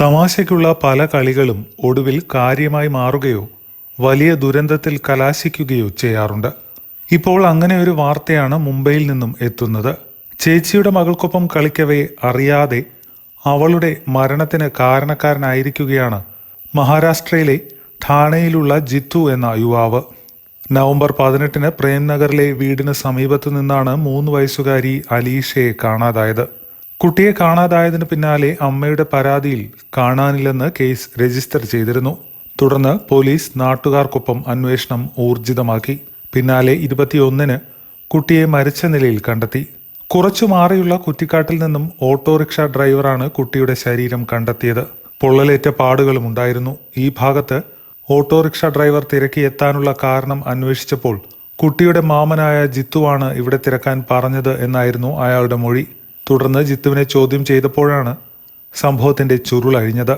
തമാശയ്ക്കുള്ള പല കളികളും ഒടുവിൽ കാര്യമായി മാറുകയോ വലിയ ദുരന്തത്തിൽ കലാശിക്കുകയോ ചെയ്യാറുണ്ട്. ഇപ്പോൾ അങ്ങനെ ഒരു വാർത്തയാണ് മുംബൈയിൽ നിന്നും എത്തുന്നത്. ചേച്ചിയുടെ മകൾക്കൊപ്പം കളിക്കവേ അറിയാതെ അവളുടെ മരണത്തിന് കാരണക്കാരനായിരിക്കുകയാണ് മഹാരാഷ്ട്രയിലെ ഠാണയിലുള്ള ജിത്തു എന്ന യുവാവ്. നവംബർ പതിനെട്ടിന് പ്രേംനഗറിലെ വീടിന് സമീപത്തു നിന്നാണ് മൂന്ന് വയസ്സുകാരി അലീഷയെ കാണാതായത്. കുട്ടിയെ കാണാതായതിന് പിന്നാലെ അമ്മയുടെ പരാതിയിൽ കാണാനില്ലെന്ന് കേസ് രജിസ്റ്റർ ചെയ്തിരുന്നു. തുടർന്ന് പോലീസ് നാട്ടുകാർക്കൊപ്പം അന്വേഷണം ഊർജിതമാക്കി. പിന്നാലെ ഇരുപത്തിയൊന്നിന് കുട്ടിയെ മരിച്ച നിലയിൽ കണ്ടെത്തി. കുറച്ചു മാറിയുള്ള കുറ്റിക്കാട്ടിൽ നിന്നും ഓട്ടോറിക്ഷ ഡ്രൈവറാണ് കുട്ടിയുടെ ശരീരം കണ്ടെത്തിയത്. പൊള്ളലേറ്റ പാടുകളും ഉണ്ടായിരുന്നു. ഈ ഭാഗത്ത് ഓട്ടോറിക്ഷ ഡ്രൈവർ തിരക്കി എത്താനുള്ള കാരണം അന്വേഷിച്ചപ്പോൾ കുട്ടിയുടെ മാമനായ ജിത്തുവാണ് ഇവിടെ തിരക്കാൻ പറഞ്ഞത് എന്നായിരുന്നു അയാളുടെ മൊഴി. തുടർന്ന് ജിത്തുവിനെ ചോദ്യം ചെയ്തപ്പോഴാണ് സംഭവത്തിന്റെ ചുരുൾ അഴിഞ്ഞത്.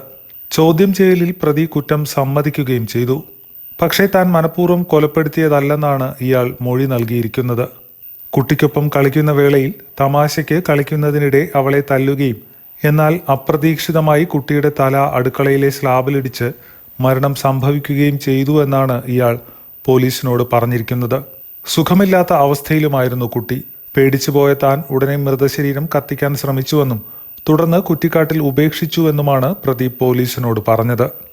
ചോദ്യം ചെയ്യലിൽ പ്രതി കുറ്റം സമ്മതിക്കുകയും ചെയ്തു. പക്ഷേ താൻ മനഃപൂർവം കൊലപ്പെടുത്തിയതല്ലെന്നാണ് ഇയാൾ മൊഴി നൽകിയിരിക്കുന്നത്. കുട്ടിക്കൊപ്പം കളിക്കുന്ന വേളയിൽ തമാശയ്ക്ക് കളിക്കുന്നതിനിടെ അവളെ തല്ലുകയും എന്നാൽ അപ്രതീക്ഷിതമായി കുട്ടിയുടെ തല അടുക്കളയിലെ സ്ലാബിലിടിച്ച് മരണം സംഭവിക്കുകയും ചെയ്തു എന്നാണ് ഇയാൾ പോലീസിനോട് പറഞ്ഞിരിക്കുന്നത്. സുഖമില്ലാത്ത അവസ്ഥയിലുമായിരുന്നു കുട്ടി. പേടിച്ചുപോയ താൻ ഉടനെ മൃതശരീരം കത്തിക്കാൻ ശ്രമിച്ചുവെന്നും തുടർന്ന് കുറ്റിക്കാട്ടിൽ ഉപേക്ഷിച്ചുവെന്നുമാണ് പ്രദീപ് പോലീസിനോട് പറഞ്ഞത്